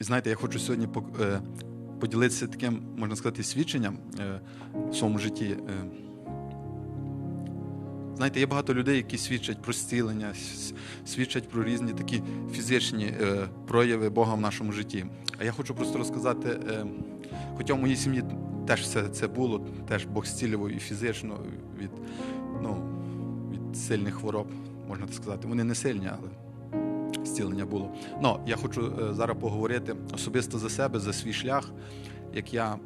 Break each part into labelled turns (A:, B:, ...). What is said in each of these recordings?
A: І знаєте, я хочу сьогодні е, поділитися таким, можна сказати, свідченням е, в своєму житті. Е. Знаєте, є багато людей, які свідчать про зцілення, свідчать про різні такі фізичні прояви Бога в нашому житті. А я хочу просто розказати, хоча в моїй сім'ї теж все це було, теж Бог зцілював і фізично від ну, від сильних хвороб, можна так сказати. Вони не сильні, але зцілення було. Ну, я хочу е, зараз поговорити особисто за себе, за свій шлях, як я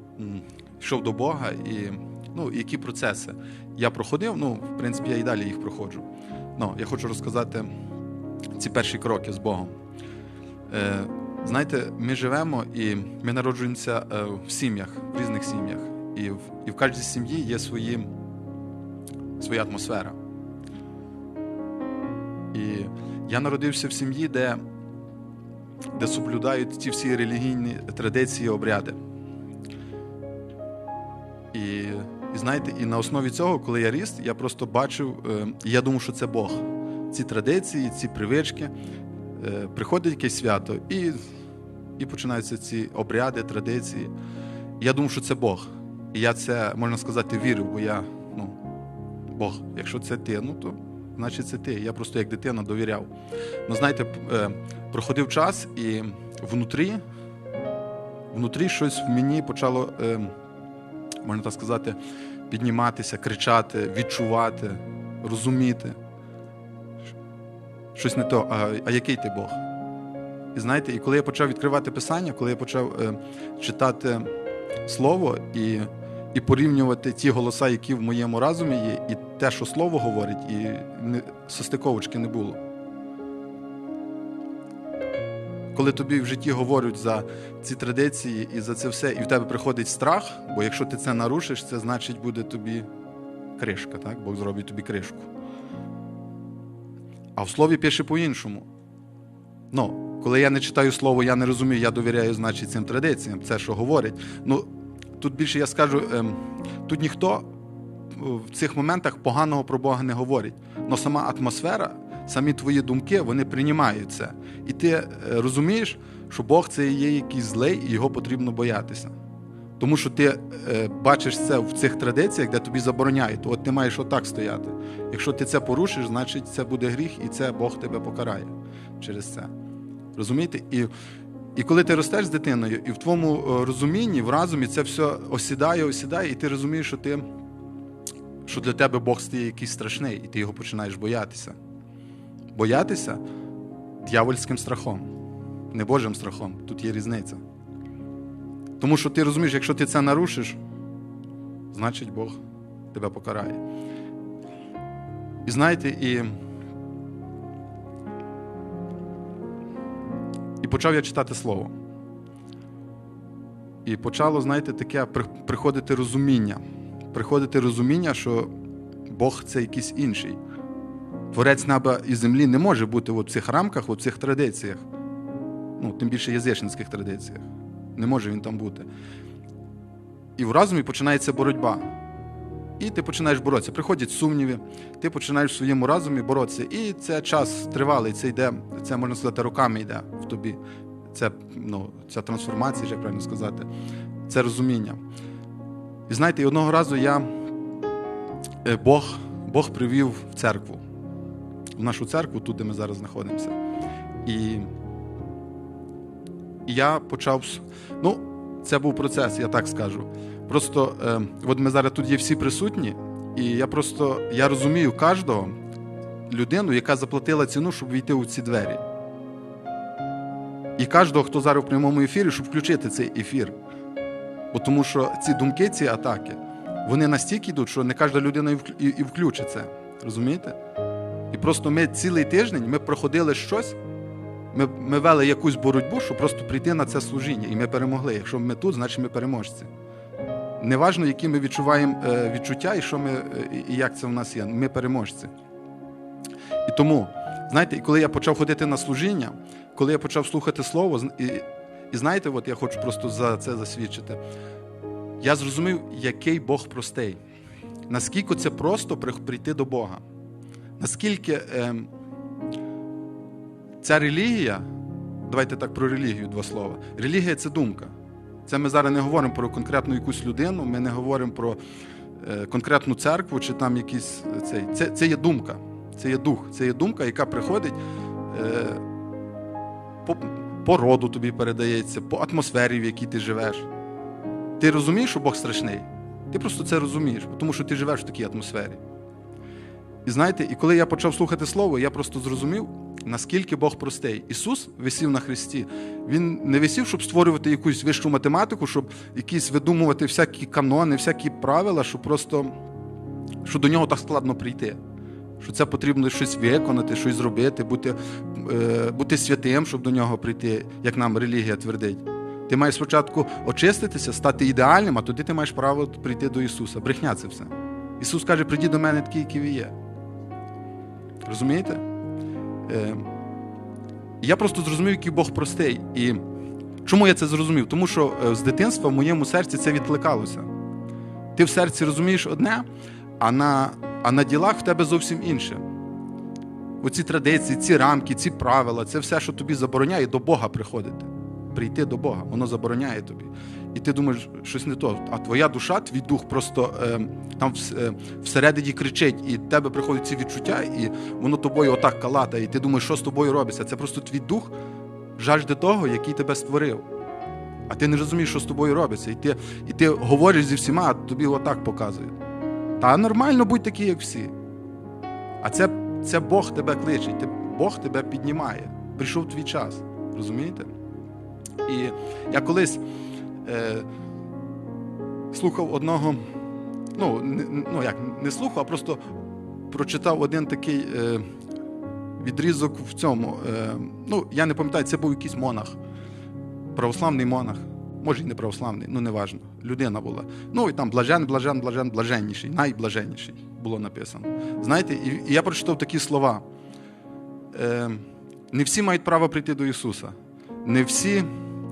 A: йшов до Бога і ну, які процеси я проходив. Ну, в принципі, я і далі їх проходжу. Ну, Я хочу розказати ці перші кроки з Богом. Е, Знаєте, ми живемо і ми народжуємося е, в сім'ях, в різних сім'ях. І в і в кожній сім'ї є свої, своя атмосфера. І я народився в сім'ї, де де соблюдають ті всі релігійні традиції, обряди. І і знаєте, і на основі цього, коли я ріс, я просто бачив, е, я думав, що це Бог. Ці традиції, ці привички. Е, приходить якесь свято, і і починаються ці обряди, традиції. Я думав, що це Бог. І я це, можна сказати, вірив, бо я, ну, Бог, якщо це ти, ну то значить це ти. Я просто як дитина довіряв. Ну, знаєте, е, проходив час, і внутрі, внутрі щось в мені почало, е, можна так сказати, підніматися, кричати, відчувати, розуміти. Щось не то, а, а який ти Бог? І знаєте, і коли я почав відкривати Писання, коли я почав е, читати Слово і і порівнювати ті голоса, які в моєму разумі є, і те, що слово говорить, і не, состиковочки не було. Коли тобі в житті говорять за ці традиції і за це все, і в тебе приходить страх, бо якщо ти це нарушиш, це значить буде тобі кришка, так? Бог зробить тобі кришку. А в слові пише по-іншому. Ну, коли я не читаю слово, я не розумію, я довіряю, значить, цим традиціям, це що говорять. Ну, Тут більше я скажу, ем, тут ніхто в цих моментах поганого про Бога не говорить. Але сама атмосфера, самі твої думки, вони приймають це. І ти е, розумієш, що Бог це є якийсь злий, і його потрібно боятися. Тому що ти е, бачиш це в цих традиціях, де тобі забороняють, то от ти маєш отак стояти. Якщо ти це порушиш, значить це буде гріх, і це Бог тебе покарає через це. Розумієте? І і коли ти ростеш з дитиною, і в твоєму е, розумінні, в разумі це все осідає, осідає, і ти розумієш, що ти, що для тебе Бог стає якийсь страшний, і ти його починаєш боятися. Боятися дьявольським страхом, не Божим страхом. Тут є різниця. Тому що ти розумієш, якщо ти це нарушиш, значить Бог тебе покарає. І знаєте, і І почав я читати слово. І почало, знаєте, таке приходити розуміння. Приходити розуміння, що Бог це якийсь інший. Творець неба і землі не може бути в цих рамках, в цих традиціях. Ну, Тим більше язичницьких традиціях. Не може він там бути. І в разумі починається боротьба. І ти починаєш боротися. Приходять сумніви, ти починаєш в своєму разумі боротися. І це час тривалий, це йде, це можна сказати, роками йде в тобі. Це, ну, Ця трансформація, як правильно сказати, це розуміння. І знаєте, одного разу я е, Бог Бог привів в церкву, в нашу церкву, тут, де ми зараз знаходимося. І, і я почав. Ну, це був процес, я так скажу. Просто е, от ми зараз тут є всі присутні, і я просто я розумію кожного людину, яка заплатила ціну, щоб війти у ці двері. І кожного, хто зараз в прямому ефірі, щоб включити цей ефір. Бо Тому що ці думки, ці атаки, вони настільки йдуть, що не кожна людина і включить це. Розумієте? І просто ми цілий тиждень ми проходили щось, ми ми вели якусь боротьбу, щоб просто прийти на це служіння. І ми перемогли. Якщо ми тут, значить ми переможці. Неважно, які ми відчуваємо е, відчуття і що ми, е, і як це в нас є. Ми переможці. І тому, знаєте, коли я почав ходити на служіння, коли я почав слухати Слово, і і знаєте, от я хочу просто за це засвідчити, я зрозумів, який Бог простий. Наскільки це просто прийти до Бога. Наскільки е, ця релігія, давайте так про релігію два слова. Релігія це думка. Це ми зараз не говоримо про конкретну якусь людину, ми не говоримо про е, конкретну церкву чи там якісь е, цей. Це, це є думка, це є дух, це є думка, яка приходить е, по, по роду тобі передається, по атмосфері, в якій ти живеш. Ти розумієш, що Бог страшний? Ти просто це розумієш, тому що ти живеш в такій атмосфері. І знаєте, і коли я почав слухати Слово, я просто зрозумів, наскільки Бог простий. Ісус висів на Христі. Він не висів, щоб створювати якусь вищу математику, щоб якісь видумувати всякі канони, всякі правила, що просто що до нього так складно прийти. Що це потрібно щось виконати, щось зробити, бути, е, бути святим, щоб до нього прийти, як нам релігія твердить. Ти маєш спочатку очиститися, стати ідеальним, а тоді ти маєш право прийти до Ісуса. Брехня це все. Ісус каже, прийди до мене такий, який ви є. Розумієте? Е, я просто зрозумів, який Бог простий. І чому я це зрозумів? Тому що е, з дитинства в моєму серці це відкликалося. Ти в серці розумієш одне, а на, а на ділах в тебе зовсім інше. Оці традиції, ці рамки, ці правила, це все, що тобі забороняє до Бога приходити. Прийти до Бога, воно забороняє тобі. І ти думаєш, щось не то. А твоя душа, твій дух просто е, там е, всередині кричить, і в тебе приходять ці відчуття, і воно тобою отак калатає, і ти думаєш, що з тобою робиться. Це просто твій дух жажде того, який тебе створив. А ти не розумієш, що з тобою робиться. І ти, і ти говориш зі всіма, а тобі отак показують. Та нормально будь такий, як всі. А це, це Бог тебе кличе, Бог тебе піднімає. Прийшов твій час. Розумієте? І я колись е, слухав одного, ну, не, ну як, не слухав, а просто прочитав один такий е, відрізок в цьому. Е, ну, я не пам'ятаю, це був якийсь монах, православний монах. Може, і не православний, ну неважно. Людина була. Ну і там блажен, блажен, блажен, блаженніший, найблаженніший було написано. Знаєте, і, я прочитав такі слова. Е, не всі мають право прийти до Ісуса. Не всі,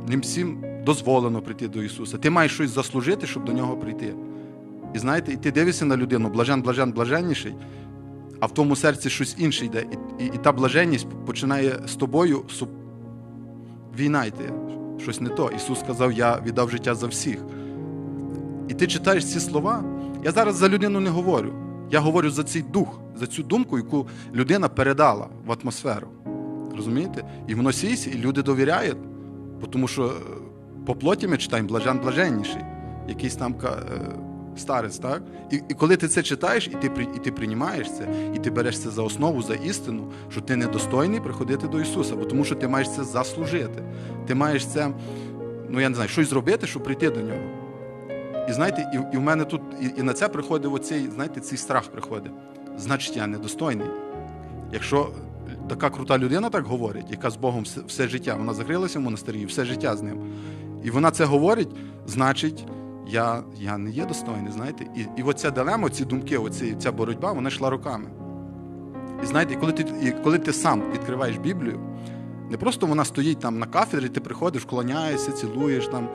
A: не всім дозволено прийти до Ісуса. Ти маєш щось заслужити, щоб до нього прийти. І знаєте, і ти дивишся на людину, блажен, блажен, блаженніший, а в тому серці щось інше йде. І, і, і та блаженність починає з тобою суп... війна йти. Щось не то. Ісус сказав, я віддав життя за всіх. І ти читаєш ці слова. Я зараз за людину не говорю. Я говорю за цей дух, за цю думку, яку людина передала в атмосферу. Розумієте? І воно сіється, і люди довіряють, тому що е, по плоті ми читаємо блажен блаженніший, якийсь там е, старець, так? І і коли ти це читаєш, і ти і ти приймаєш це, і ти береш це за основу, за істину, що ти недостойний приходити до Ісуса, бо тому що ти маєш це заслужити. Ти маєш це, ну я не знаю, щось зробити, щоб прийти до нього. І знаєте, і і в мене тут і, і на це приходить оцей, знаєте, цей страх приходить. Значить, я недостойний. Якщо така крута людина так говорить, яка з Богом все, життя, вона закрилася в монастирі, все життя з ним. І вона це говорить, значить, я я не є достойний. знаєте. І і оця дилема, ці думки, оці, ця боротьба, вона йшла роками. І знаєте, коли ти і коли ти сам відкриваєш Біблію, не просто вона стоїть там на кафедрі, ти приходиш, вклоняєшся, цілуєш, там,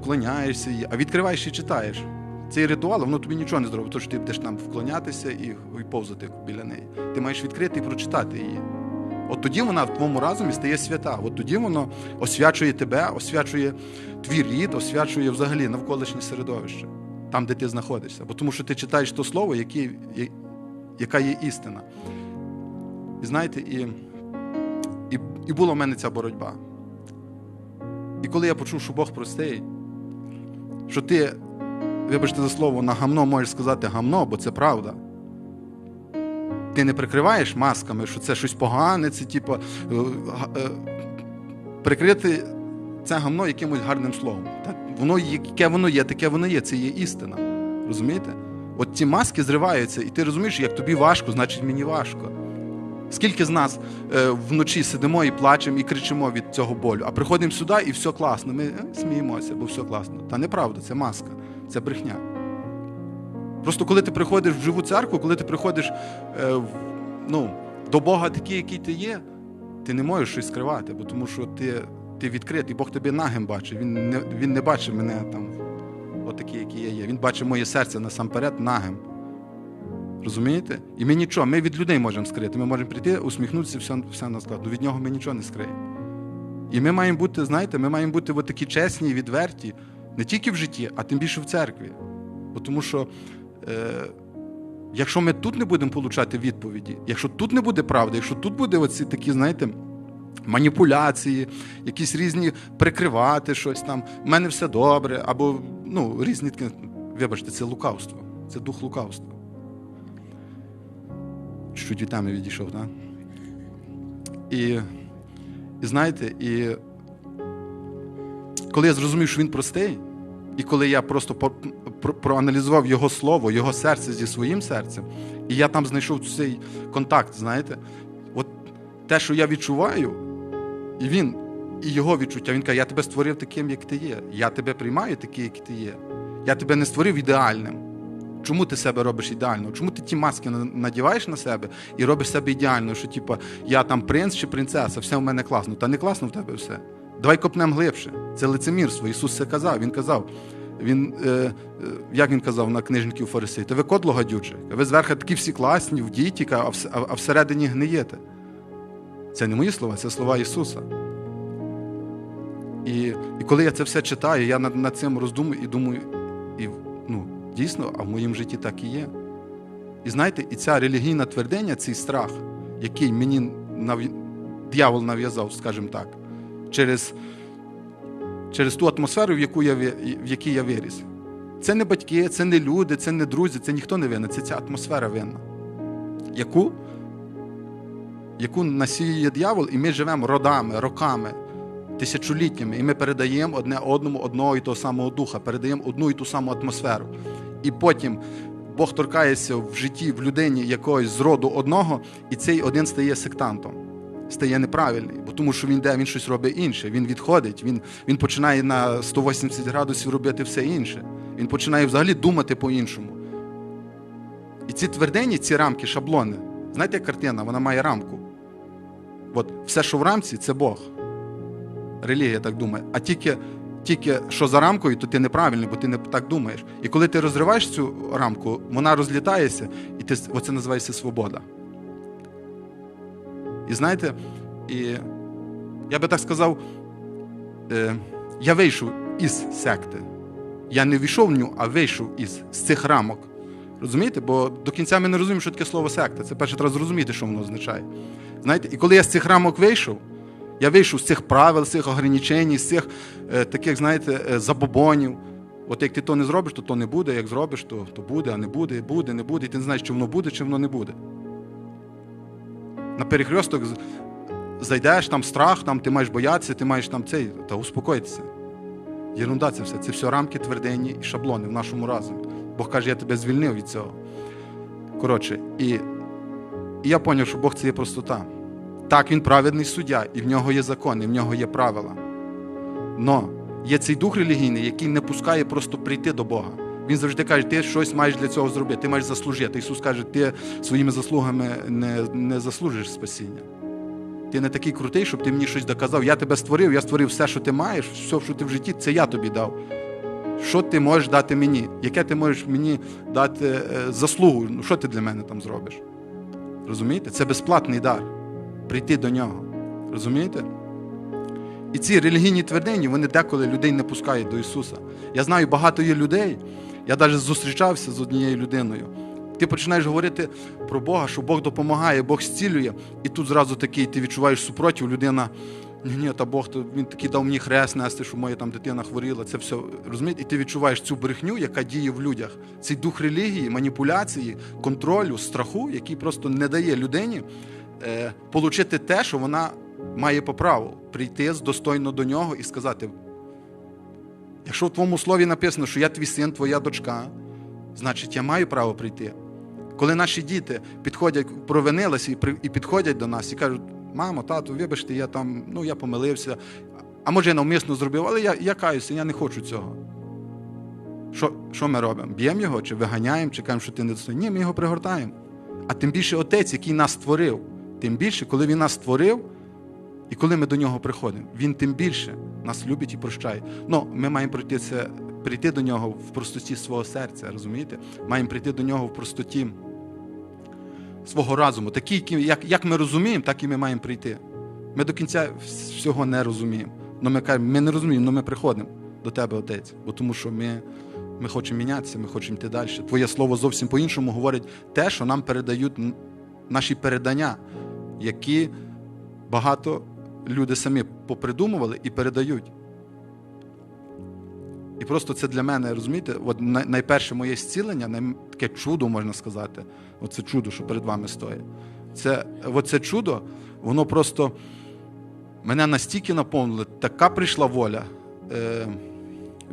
A: вклоняєшся, а відкриваєш і читаєш. Цей ритуал, воно тобі нічого не зробить, тому що ти будеш там вклонятися і, і повзати біля неї. Ти маєш відкрити і прочитати її. От тоді вона в твоєму разумі стає свята. От тоді воно освячує тебе, освячує твій рід, освячує взагалі навколишнє середовище, там, де ти знаходишся. Бо тому що ти читаєш то слово, яке, яка є істина. І знаєте, і, і, і була в мене ця боротьба. І коли я почув, що Бог простий, що ти, вибачте за слово, на гамно можеш сказати гамно, бо це правда. Ти не прикриваєш масками, що це щось погане, це типу, прикрити це гамно якимось гарним словом. Так? Воно, Яке воно є, таке воно є, це є істина. Розумієте? От ці маски зриваються, і ти розумієш, як тобі важко, значить мені важко. Скільки з нас е, вночі сидимо і плачемо, і кричимо від цього болю, а приходимо сюди і все класно. Ми е, сміємося, бо все класно. Та неправда, це маска, це брехня. Просто коли ти приходиш в живу церкву, коли ти приходиш е, ну, до Бога такий, який ти є, ти не можеш щось скривати, бо тому що ти ти відкритий, Бог тобі нагим бачить. Він не він не бачить мене там, отакий, який я є. Він бачить моє серце насамперед нагим. Розумієте? І ми нічого, ми від людей можемо скрити. Ми можемо прийти, усміхнутися, все все на складу. Від нього ми нічого не скриємо. І ми маємо бути, знаєте, ми маємо бути от такі чесні відверті, не тільки в житті, а тим більше в церкві. Бо тому що, е, якщо ми тут не будемо получати відповіді, якщо тут не буде правди, якщо тут буде оці такі, знаєте, маніпуляції, якісь різні прикривати щось там, в мене все добре, або ну, різні такі, вибачте, це лукавство, це дух лукавства. Чуть від відійшов, так? І, і знаєте, і коли я зрозумів, що він простий, і коли я просто проаналізував його слово, його серце зі своїм серцем, і я там знайшов цей контакт, знаєте, от те, що я відчуваю, і він, і його відчуття, він каже, я тебе створив таким, як ти є. Я тебе приймаю такий, як ти є. Я тебе не створив ідеальним. Чому ти себе робиш ідеально? Чому ти ті маски на- надіваєш на себе і робиш себе ідеально, що типу, я там принц чи принцеса, все в мене класно. Та не класно в тебе все. Давай копнемо глибше. Це лицемірство. Ісус це казав. Він казав. Він, е, е, як він казав на книжників та ви кодло гадюче. Ви зверху такі всі класні, в дітіка, а, вс- а, а всередині гниєте. Це не мої слова, це слова Ісуса. І, і коли я це все читаю, я над, над цим роздумую і думаю, і, ну, дійсно, а в моєму житті так і є. І знаєте, і ця релігійна твердиня, цей страх, який мені нав... дьявол нав'язав, скажімо так, через, через ту атмосферу, в, яку я, в якій я виріс. Це не батьки, це не люди, це не друзі, це ніхто не винен, це ця атмосфера винна. Яку, яку насіює дьявол, і ми живемо родами, роками, тисячоліттями, і ми передаємо одне одному одного і того самого духа, передаємо одну і ту саму атмосферу. І потім Бог торкається в житті, в людині якогось з роду одного, і цей один стає сектантом, стає неправильний, бо тому що він йде, він щось робить інше, він відходить, він, він починає на 180 градусів робити все інше. Він починає взагалі думати по-іншому. І ці твердині, ці рамки, шаблони, знаєте, як картина, вона має рамку. От все, що в рамці, це Бог. Релігія так думає. А тільки, тільки що за рамкою, то ти неправильний, бо ти не так думаєш. І коли ти розриваєш цю рамку, вона розлітається, і ти, оце називається свобода. І знаєте, і я би так сказав, е, я вийшов із секти. Я не війшов в нього, а вийшов із з цих рамок. Розумієте? Бо до кінця ми не розуміємо, що таке слово секта. Це перше треба зрозуміти, що воно означає. Знаєте, і коли я з цих рамок вийшов, я вийшов з цих правил, з цих ограничень, з цих е, таких, знаєте, е, забобонів. От як ти то не зробиш, то то не буде. Як зробиш, то, то буде, а не буде, буде, не буде. І ти не знаєш, чи воно буде, чи воно не буде. На перехресток зайдеш, там страх, там ти маєш боятися, ти маєш там цей, та успокойтеся. Єрунда це все. Це все рамки твердині і шаблони в нашому разумі. Бог каже, я тебе звільнив від цього. Коротше, і, і я зрозумів, що Бог це є простота. Так, він праведний суддя, і в нього є закон, і в нього є правила. Но є цей дух релігійний, який не пускає просто прийти до Бога. Він завжди каже, ти щось маєш для цього зробити, ти маєш заслужити. Ісус каже, ти своїми заслугами не, не заслужиш спасіння. Ти не такий крутий, щоб ти мені щось доказав. Я тебе створив, я створив все, що ти маєш, все, що ти в житті, це я тобі дав. Що ти можеш дати мені? Яке ти можеш мені дати е, заслугу? Ну, що ти для мене там зробиш? Розумієте? Це безплатний дар. Прийти до нього. Розумієте? І ці релігійні твердині, вони деколи людей не пускають до Ісуса. Я знаю, багато є людей. Я навіть зустрічався з однією людиною. Ти починаєш говорити про Бога, що Бог допомагає, Бог зцілює, і тут зразу такий ти відчуваєш супротив, людина. Ні, ні, та Бог то він такий дав мені хрест нести, що моя там дитина хворіла. Це все розумієте? І ти відчуваєш цю брехню, яка діє в людях. Цей дух релігії, маніпуляції, контролю, страху, який просто не дає людині е, получити те, що вона має по праву прийти достойно до нього і сказати: якщо в твоєму слові написано, що я твій син, твоя дочка, значить я маю право прийти. Коли наші діти підходять, провинилися і підходять до нас і кажуть, мамо, тату, вибачте, я там, ну я помилився, а може я навмисно зробив, але я, я каюся, я не хочу цього. Що, що ми робимо? Б'ємо його, чи виганяємо, чи кажемо, що ти не достойний? Ні, ми його пригортаємо. А тим більше отець, який нас створив, тим більше, коли він нас створив, і коли ми до нього приходимо, він тим більше нас любить і прощає. Ну, ми маємо прийти це, прийти до нього в простоті свого серця, розумієте? Маємо прийти до нього в простоті свого разуму. Який- як, як ми розуміємо, так і ми маємо прийти. Ми до кінця всього не розуміємо. Ну, ми кажемо, ми не розуміємо, але ми приходимо до тебе, Отець, бо тому що ми, ми хочемо мінятися, ми хочемо йти далі. Твоє слово зовсім по-іншому говорить те, що нам передають наші передання, які багато люди самі попридумували і передають. І просто це для мене, розумієте, от найперше моє зцілення, таке чудо, можна сказати. Оце чудо, що перед вами стоїть. Це, оце чудо, воно просто мене настільки наповнило, така прийшла воля е,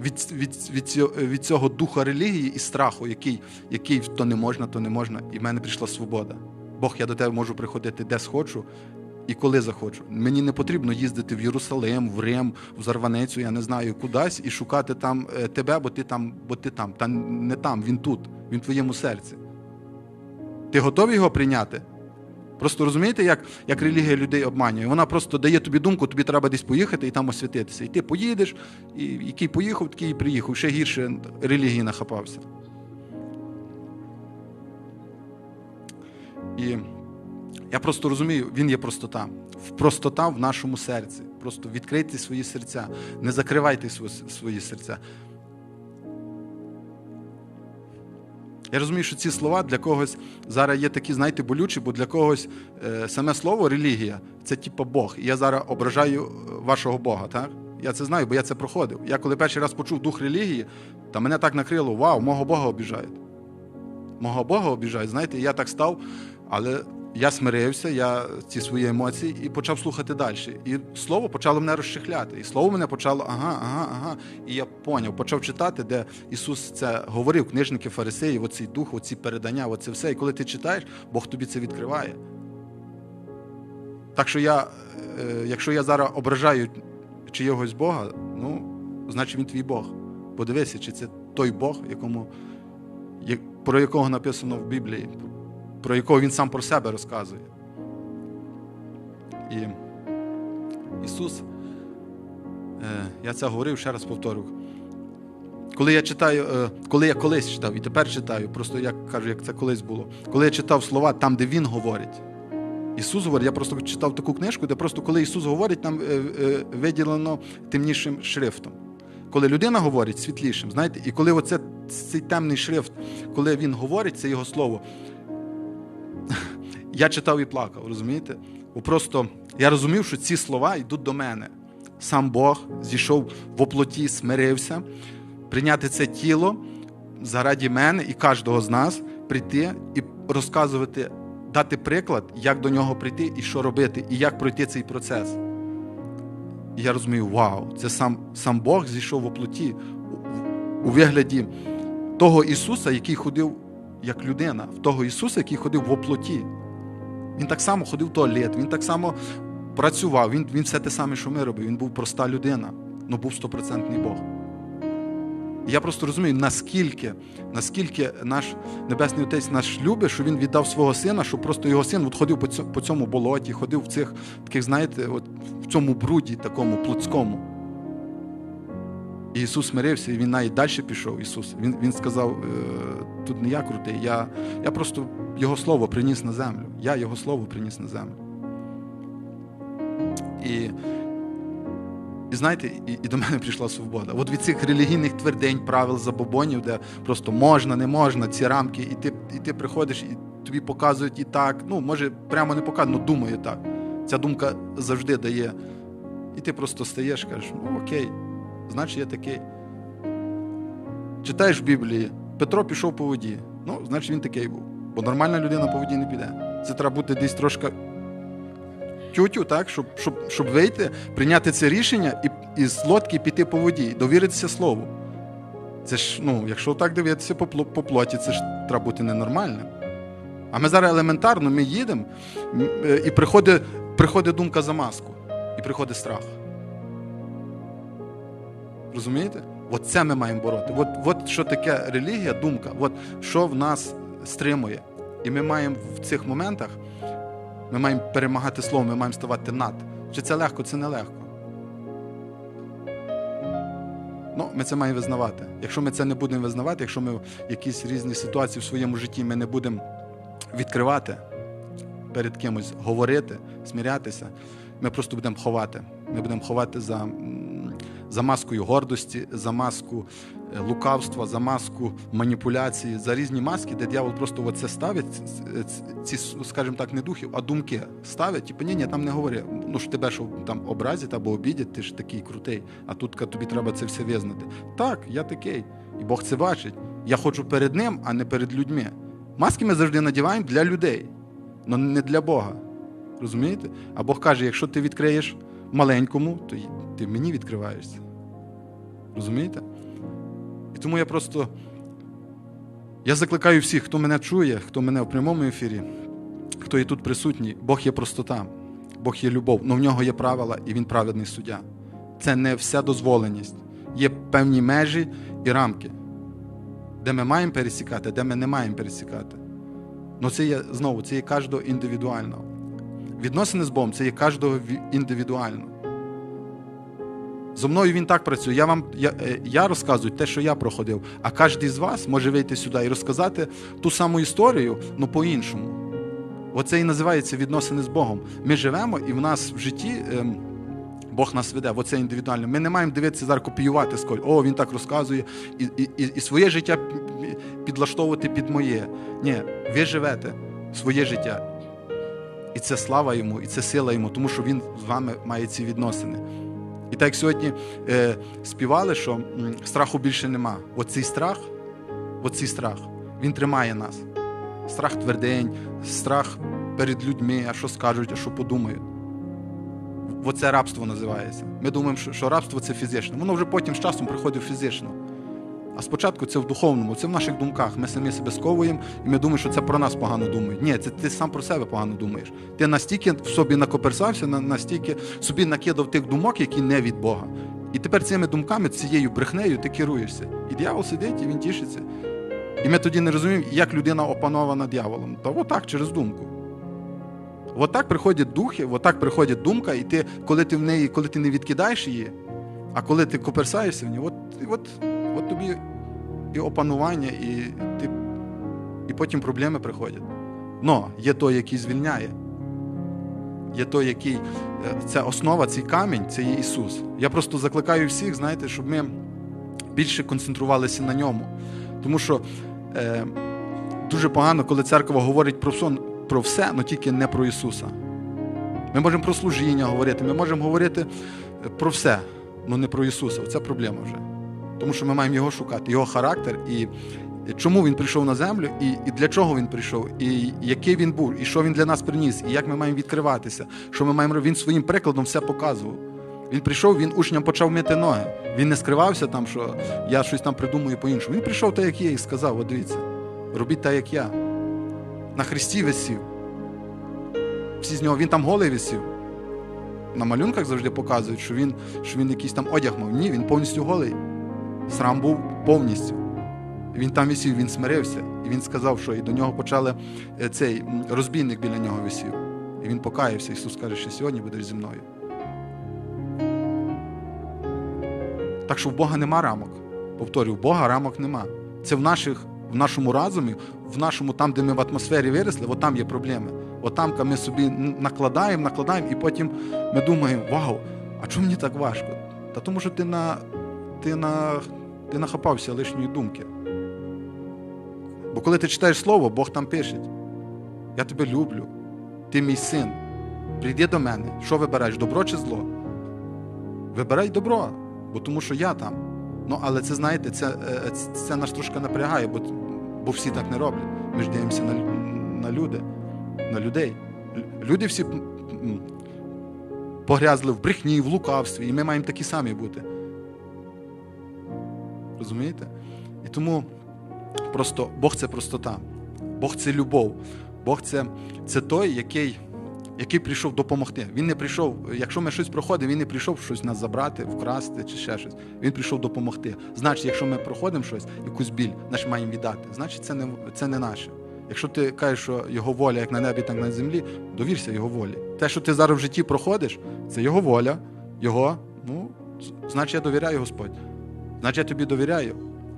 A: від, від, від, від цього духа релігії і страху, який, який то не можна, то не можна, і в мене прийшла свобода. Бог, я до тебе можу приходити де схочу і коли захочу. Мені не потрібно їздити в Єрусалим, в Рим, в Зарваницю, я не знаю, кудись і шукати там е, тебе, бо ти там, бо ти там. Та не там, він тут, він в твоєму серці. Ти готовий його прийняти? Просто розумієте, як, як релігія людей обманює? Вона просто дає тобі думку, тобі треба десь поїхати і там освятитися. І ти поїдеш, і який поїхав, такий і приїхав. Ще гірше релігії нахапався. І я просто розумію, він є простота. Простота в нашому серці. Просто відкрийте свої серця, не закривайте свої серця. Я розумію, що ці слова для когось зараз є такі, знаєте, болючі, бо для когось е, саме слово релігія це типу Бог. І я зараз ображаю е, вашого Бога, так? Я це знаю, бо я це проходив. Я коли перший раз почув дух релігії, та мене так накрило: вау, мого Бога обіжають. Мого Бога обіжають. Знаєте, я так став, але я смирився, я ці свої емоції і почав слухати далі. І слово почало мене розчехляти. І слово мене почало ага, ага, ага. І я поняв, почав читати, де Ісус це говорив, книжники фарисеїв, оцей дух, оці передання, оце все. І коли ти читаєш, Бог тобі це відкриває. Так що я, е, якщо я зараз ображаю чиєгось Бога, ну, значить він твій Бог. Подивися, чи це той Бог, якому, про якого написано в Біблії, про якого він сам про себе розказує. І Ісус, е, я це говорив, ще раз повторю. Коли я читаю, е, коли я колись читав, і тепер читаю, просто я кажу, як це колись було. Коли я читав слова там, де Він говорить, Ісус говорить, я просто читав таку книжку, де просто коли Ісус говорить, там е, виділено темнішим шрифтом. Коли людина говорить світлішим, знаєте, і коли оце, цей темний шрифт, коли він говорить, це його слово, я читав і плакав, розумієте? Бо просто я розумів, що ці слова йдуть до мене. Сам Бог зійшов в оплоті, смирився, прийняти це тіло заради мене і кожного з нас прийти і розказувати, дати приклад, як до нього прийти і що робити, і як пройти цей процес. І я розумію, вау, це сам, сам Бог зійшов в оплоті у, вигляді того Ісуса, який ходив як людина, в того Ісуса, який ходив в оплоті. Він так само ходив в туалет, він так само працював, він, він все те саме, що ми робив. Він був проста людина, але був стопроцентний Бог. І я просто розумію, наскільки, наскільки наш Небесний Отець наш любить, що він віддав свого сина, що просто його син от ходив по цьому, болоті, ходив в цих таких, знаєте, от в цьому бруді, такому плотському. І Ісус смирився, і Він навіть далі пішов. Ісус. Він він сказав: «Е, тут не я крутий, я, я просто Його Слово приніс на землю. Я Його Слово приніс на землю. І, і знаєте, і, і до мене прийшла свобода. От від цих релігійних твердень, правил, забобонів, де просто можна, не можна, ці рамки, і ти, і ти приходиш, і тобі показують і так. Ну, може, прямо не показують, але думаю так. Ця думка завжди дає. І ти просто стаєш, кажеш, ну окей, значить я такий. Читаєш в Біблії, Петро пішов по воді. Ну, значить він такий був. Бо нормальна людина по воді не піде. Це треба бути десь трошки тютю, так, щоб, щоб, щоб вийти, прийняти це рішення і, і з лодки піти по воді, довіритися слову. Це ж, ну, якщо так дивитися по, по плоті, це ж треба бути ненормальним. А ми зараз елементарно ми їдемо, е, і приходить, приходить думка за маску, і приходить страх. Розумієте? От це ми маємо бороти. От, от що таке релігія, думка, от що в нас стримує. І ми маємо в цих моментах, ми маємо перемагати словом, ми маємо ставати над. Чи це легко, це не легко. Ну, ми це маємо визнавати. Якщо ми це не будемо визнавати, якщо ми якісь різні ситуації в своєму житті ми не будемо відкривати перед кимось, говорити, смірятися, ми просто будемо ховати. Ми будемо ховати за, за маскою гордості, за маску лукавства, за маску маніпуляції, за різні маски, де дьявол просто оце ставить, ці, скажімо так, не духів, а думки ставить. Типу, ні, ні, там не говори. Ну ж тебе що там образять або обідять, ти ж такий крутий, а тут тобі треба це все визнати. Так, я такий. І Бог це бачить. Я ходжу перед ним, а не перед людьми. Маски ми завжди надіваємо для людей, але не для Бога. Розумієте? А Бог каже, якщо ти відкриєш маленькому, то ти мені відкриваєшся. Розумієте? І тому я просто я закликаю всіх, хто мене чує, хто мене в прямому ефірі, хто є тут присутній, Бог є простота, Бог є любов, але в нього є правила і він праведний суддя. Це не вся дозволеність. Є певні межі і рамки, де ми маємо пересікати, де ми не маємо пересікати. Ну це є знову, це є кожного індивідуально. Відносини з Богом це є кожного ві- індивідуально. Зо мною він так працює. Я вам я, е, я розказую те, що я проходив, а кожен з вас може вийти сюди і розказати ту саму історію, але по-іншому. Оце і називається відносини з Богом. Ми живемо, і в нас в житті ем, Бог нас веде, оце індивідуально. Ми не маємо дивитися зараз копіювати сколь, о, він так розказує, і, і, і своє життя підлаштовувати під моє. Ні, ви живете своє життя. І це слава йому, і це сила йому, тому що він з вами має ці відносини. І так як сьогодні е, співали, що страху більше нема. Оцей страх, оцей страх, він тримає нас. Страх твердень, страх перед людьми, а що скажуть, а що подумають. Оце рабство називається. Ми думаємо, що, рабство це фізичне. Воно вже потім з часом приходить фізично. А спочатку це в духовному, це в наших думках. Ми самі себе сковуємо, і ми думаємо, що це про нас погано думають. Ні, це ти сам про себе погано думаєш. Ти настільки в собі накоперсався, настільки собі накидав тих думок, які не від Бога. І тепер цими думками, цією брехнею ти керуєшся. І дьявол сидить, і він тішиться. І ми тоді не розуміємо, як людина опанована дьяволом. Та отак, через думку. Отак приходять духи, отак приходить думка, і ти, коли ти в неї, коли ти не відкидаєш її, а коли ти коперсаєшся в ній, от, от, от тобі і опанування, і, ти, і потім проблеми приходять. Но є той, який звільняє. Є той, який е, це основа, цей камінь, це є Ісус. Я просто закликаю всіх, знаєте, щоб ми більше концентрувалися на ньому. Тому що е, дуже погано, коли церква говорить про сон, про все, але тільки не про Ісуса. Ми можемо про служіння говорити, ми можемо говорити е, про все, але не про Ісуса. Це проблема вже. Тому що ми маємо його шукати, його характер, і чому він прийшов на землю, і, і для чого він прийшов, і який він був, і що він для нас приніс, і як ми маємо відкриватися, що ми маємо. Він своїм прикладом все показував. Він прийшов, він учням почав мити ноги. Він не скривався там, що я щось там придумую по-іншому. Він прийшов так, як є, і сказав: от дивіться, робіть так, як я. На хресті висів. Всі з нього він там голий висів. На малюнках завжди показують, що він, що він якийсь там одяг мав. Ні, він повністю голий. Срам був повністю. Він там висів, він смирився. І він сказав, що і до нього почали е, цей розбійник біля нього висів. І він покаявся. Ісус каже, що сьогодні будеш зі мною. Так що в Бога нема рамок. Повторюю, в Бога рамок нема. Це в, наших, в нашому разумі, в нашому там, де ми в атмосфері виросли, от там є проблеми. От там ми собі накладаємо, накладаємо, і потім ми думаємо, вау, а чому мені так важко? Та тому що ти на, ти на, ти нахапався лишньої думки. Бо коли ти читаєш слово, Бог там пише: Я тебе люблю, ти мій син. Прийди до мене. Що вибираєш, добро чи зло? Вибирай добро, бо тому що я там. Ну, але це, знаєте, це, е, це, це нас трошки напрягає, бо, бо всі так не роблять. Ми ж дивимося на, на люди, на людей. Люди всі погрязли в брехні, в лукавстві, і ми маємо такі самі бути. Розумієте? І тому просто Бог це простота, Бог це любов, Бог це, це той, який, який прийшов допомогти. Він не прийшов, якщо ми щось проходимо, він не прийшов щось нас забрати, вкрасти чи ще щось. Він прийшов допомогти. Значить, якщо ми проходимо щось, якусь біль, значить маємо віддати. Значить, це не, це не наше. Якщо ти кажеш, що його воля як на небі, так і на землі, довірся його волі. Те, що ти зараз в житті проходиш, це його воля, його, ну, значить, я довіряю Господь. Значить, я тобі довіряю.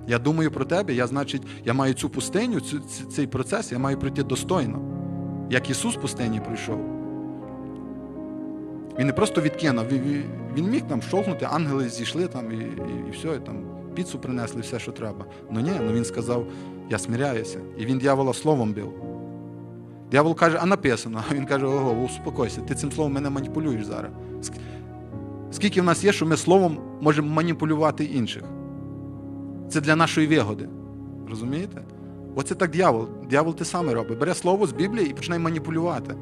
A: Я думаю про тебе, я, значить, я маю цю пустиню, цю, цей процес, я маю пройти достойно. Як Ісус в пустині пройшов. Він не просто відкинув, він, міг там щолкнути, ангели зійшли там і, і, і все, і там піцу принесли, все, що треба. Ну ні, ну він сказав, я смиряюся. І він дьявола словом бив. Дьявол каже, а написано. А він каже, ого, успокойся, ти цим словом мене маніпулюєш зараз. Ск- Скільки в нас є, що ми словом можемо маніпулювати інших? Це для нашої вигоди. Розумієте? Оце так дьявол. Дьявол те саме робить. Бере слово з Біблії і починає маніпулювати.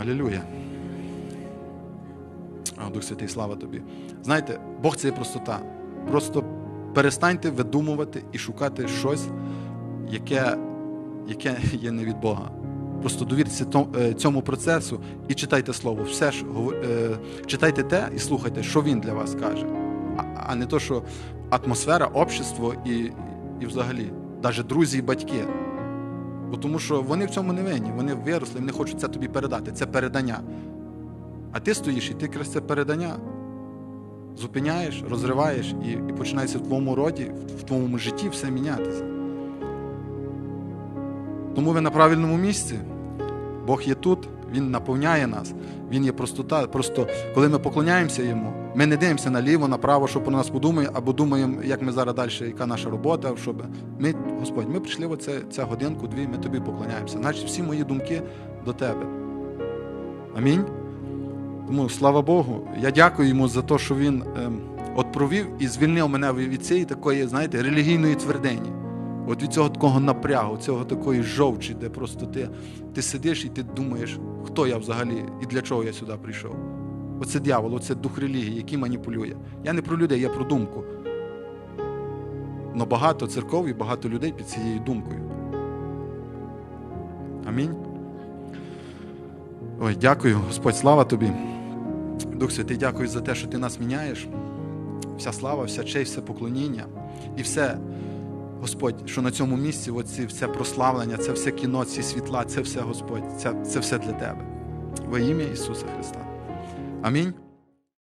A: Алілюя. О, Дух Святий, слава тобі. Знаєте, Бог це є простота. Просто перестаньте видумувати і шукати щось, яке, яке є не від Бога. Просто довіртеся е, цьому процесу і читайте слово. Все ж е, читайте те і слухайте, що він для вас каже, а, не то, що атмосфера, общество і, і взагалі, навіть друзі і батьки. Бо тому що вони в цьому не винні, вони виросли, вони хочуть це тобі передати. Це передання. А ти стоїш і ти якраз це передання зупиняєш, розриваєш і, і починається в твоєму роді, в твоєму житті все мінятися. Тому ви на правильному місці. Бог є тут, Він наповняє нас, Він є простота. Просто коли ми поклоняємося йому, ми не дивимося наліво, направо, що про нас подумає, або думаємо, як ми зараз далі, яка наша робота, щоб ми, Господь, ми прийшли оце, ця годинку, дві, ми тобі поклоняємося. Значить, всі мої думки до тебе. Амінь. Тому слава Богу, я дякую йому за те, що він ем, от провів і звільнив мене від цієї такої, знаєте, релігійної твердині. От від цього такого напрягу, цього такої жовчі, де просто ти, ти сидиш і ти думаєш, хто я взагалі і для чого я сюди прийшов. Оце дьявол, оце дух релігії, який маніпулює. Я не про людей, я про думку. Но багато церков і багато людей під цією думкою. Амінь. Ой, дякую, Господь, слава тобі. Дух Святий, дякую за те, що ти нас міняєш. Вся слава, вся честь, все поклоніння і все, Господь, що на цьому місці, оці, все прославлення, це все кіно, ці світла, це все, Господь, це, це все для Тебе. Во ім'я Ісуса Христа. Амінь.